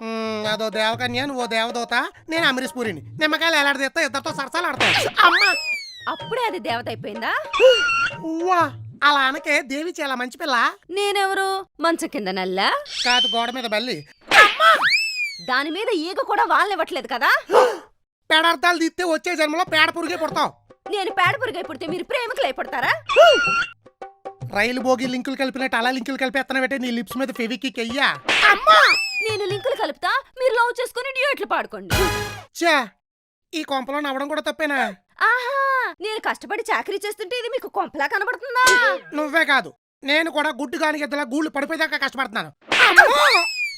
మ్మ్, అదో దేవకన్య నువ్వు దేవదూత నేను అమరీష్ పూరిని. నిమ్మకాయలు ఎలాడదీస్తా ఇద్దరితో సరసాలు ఆడతావు అమ్మా అప్పుడే అది దేవత అయిపోయిందా? ఉవ్వా అలా అనకే దేవి చాలా మంచి పిల్ల. నేనెవరు? మంచం కింద నల్లా? కాదు గోడ మీద బల్లి. దాని మీద ఈగ కూడా వాళ్ళనివ్వట్లేదు కదా? పేడార్థాలు తీస్తే వచ్చే జన్మలో పేడ పురుగే పుడతావు. నేను పేడ పురుగై పుడితే మీరు ప్రేమికులు అయిపడతారా రైలు బోగి లింకులు కలిపినట్టు అలా లింకులు కలిపేస్తాను పెట్టే నీ లిప్స్ మీద ఫెవికి అయ్యా నేను లింకులు కలుపుతా మీరు లవ్ చేసుకుని డ్యూయట్లు పాడుకోండి. చా ఈ కొంపలో నవ్వడం కూడా తప్పేనా? ఆహా నేను కష్టపడి చాకరీ చేస్తుంటే ఇది మీకు కొంపలా కనబడుతుందా? నువ్వే కాదు నేను కూడా గుడ్డు కాని ఇద్దరు గూళ్ళు పడిపోయేదాకా కష్టపడుతున్నాను.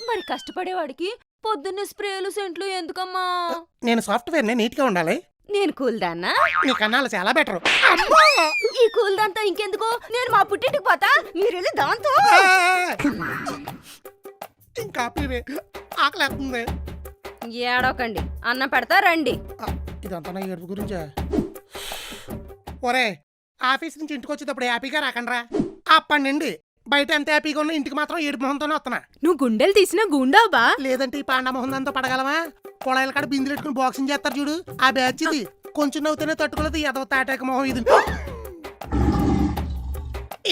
మరి కష్టపడేవాడికి పొద్దున్నే స్ప్రేలు సెంట్లు ఎందుకమ్మా? నేను సాఫ్ట్వేర్ నే నీట్గా ఉండాలి. నేను కూల్ దాన్నా? నీ కన్నాలు చాలా బెటర్. ఈ కూల్ దాంతో ఇంకెందుకు? నేను మా పుట్టింటికి పోతా మీరు వెళ్ళి దాంతో ఇంకా పీవే ఆకలేస్తుంది ఏడవకండి. అన్నం పెడతా రండి. ఇదంతా నా ఏడుపు గురించా. ఒరే ఆఫీస్ నుంచి ఇంటికి వచ్చేటప్పుడు హ్యాపీగా రాకండ్రా. అప్పటి నుండి బయట ఎంత హ్యాపీగా ఉన్నా ఇంటికి మాత్రం ఏడుపు మొహంతోనే వస్తున్నా. నువ్వు గుండెలు తీసిన గుండావు? లేదంటే ఈ పాండ మొహం దాంతో పడగలమా పొలాయిల కాడ బిందులు పెట్టుకుని బాక్సింగ్ చేస్తారు చూడు. ఆ బ్యాచ్ ఇది. కొంచెం నవ్వుతూనే తట్టుకోలేదు ఎదవ తాటాక మొహం ఇది.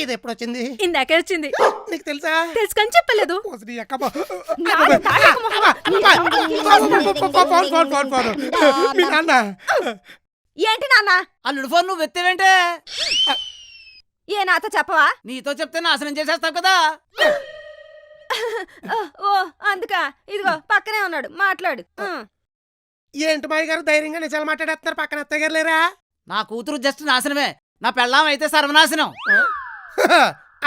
ఇది ఎప్పుడు వచ్చింది ఇందాకే వచ్చింది నీకు తెలుసా తెలుసుకొని చెప్పలేదు నాన్న మొహం. Phone, phone, phone, phone. మీ నాన్న ఏంటి నాన్న అల్లుడు ఫోన్ నువ్వు ఎత్తేవేంటే ఏ నాతో చెప్పవా నీతో చెప్తే నాశనం చేసేస్తావు కదా ఓ, ఓ అందుక ఇదిగో పక్కనే ఉన్నాడు మాట్లాడు ఆ. ఏంటి మాయ గారు ధైర్యంగా నిజాలు మాట్లాడేస్తున్నారు పక్కన అత్తయ్య గారు లేరా నా కూతురు జస్ట్ నాశనమే నా పెళ్ళాం అయితే సర్వనాశనం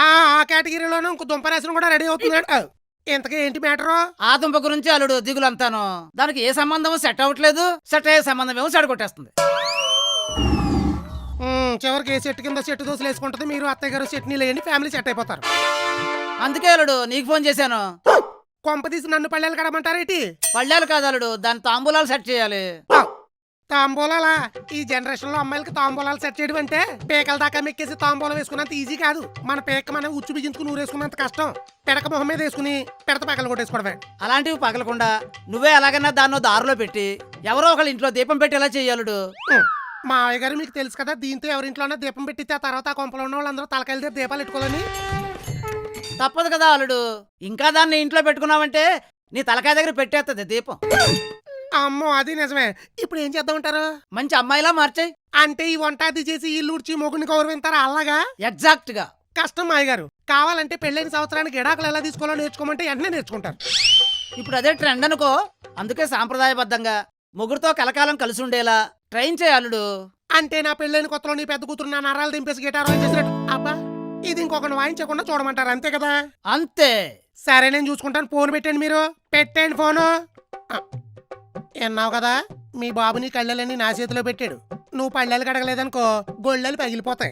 ఆ ఆ కేటగిరీలోనూ ఇంకో దుంపనాశనం కూడా రెడీ అవుతున్నాడు. ఇంతకీ ఏంటి మ్యాటరు? ఆ దుంప గురించి అల్లుడు దిగులంతాను. దానికి ఏ సంబంధం సెట్ అవ్వట్లేదు. సెట్ అయ్యే సంబంధం ఏమో చెడగొట్టేస్తుంది. చివరికి ఏ చెట్టు కింద చెట్టు దోశలు వేసుకుంటుంది? మీరు అత్తయ్య గారు చట్నీ లేని ఫ్యామిలీ సెట్ అయిపోతారు. అందుకే అల్లుడు నీకు ఫోన్ చేశాను. కొంప తీసి నన్ను పళ్ళెలు కడమంటారేటి? పళ్ళాలు కాదు అల్లుడు దాని తాంబూలాలు సెట్ చేయాలి. తాంబూలాలా? ఈ జనరేషన్లో అమ్మాయిలకి తాంబూలాలు సెట్ చేయడం అంటే పేకల దాకా మెక్కేసి తాంబూలం వేసుకున్నంత ఈజీ కాదు. మన పేక మనం ఉచ్చు బిగించుకుని ఊరేసుకున్నంత కష్టం. పెడక మొహం మీద వేసుకుని పెడత పగలు కొట్టేసుకోవడమే. అలాంటివి పగలకుండా నువ్వే ఎలాగైనా దాన్నో దారిలో పెట్టి ఎవరో ఒకళ్ళ ఇంట్లో దీపం పెట్టేలా చెయ్యాలుడు ఉమ్, మా అయ్య గారు మీకు తెలుసు కదా దీంతో ఎవరింట్లోనే దీపం పెట్టితే ఆ తర్వాత ఆ కొంపలో ఉన్న వాళ్ళందరూ తలకాయల దగ్గర దీపాలు పెట్టుకోవాలని. తప్పదు కదా అల్లుడు. ఇంకా దాన్ని ఇంట్లో పెట్టుకున్నావంటే నీ తలకాయ దగ్గర పెట్టేస్తుంది దీపం. అమ్మో అది నిజమే. ఇప్పుడు ఏం చేద్దామంటారు మంచి అమ్మాయిలా మార్చేయి. అంటే ఈ వంట అది చేసి ఇల్లు ఉడిచి మొగుని గౌరవింతారా అలాగా ఎగ్జాక్ట్గా. కష్టం మాయ గారు. కావాలంటే పెళ్ళైన సంవత్సరానికి ఎడాకులు ఎలా తీసుకోవాలో నేర్చుకోమంటే వెంటనే నేర్చుకుంటారు. ఇప్పుడు అదే ట్రెండ్ అనుకో. అందుకే సాంప్రదాయబద్ధంగా ముగ్గురుతో కలకాలం కలిసి ఉండేలా ట్రైన్ చేయాలుడు అంటే నా పెళ్ళైన కొత్తలో నీ పెద్ద కూతురు నా నరాలు దింపేసి గిటార్ వాయించేసినట్టు అబ్బా ఇది ఇంకొకటి వాయించకుండా చూడమంటారు అంతే కదా? అంతే. సరే నేను చూసుకుంటాను. ఫోన్ పెట్టండి మీరు. పెట్టండి ఫోను. విన్నావు కదా? మీ బాబుని నీ నా చేతిలో పెట్టాడు. నువ్వు పళ్ళెలు కడగలేదనుకో గొళ్ళలు పగిలిపోతాయి.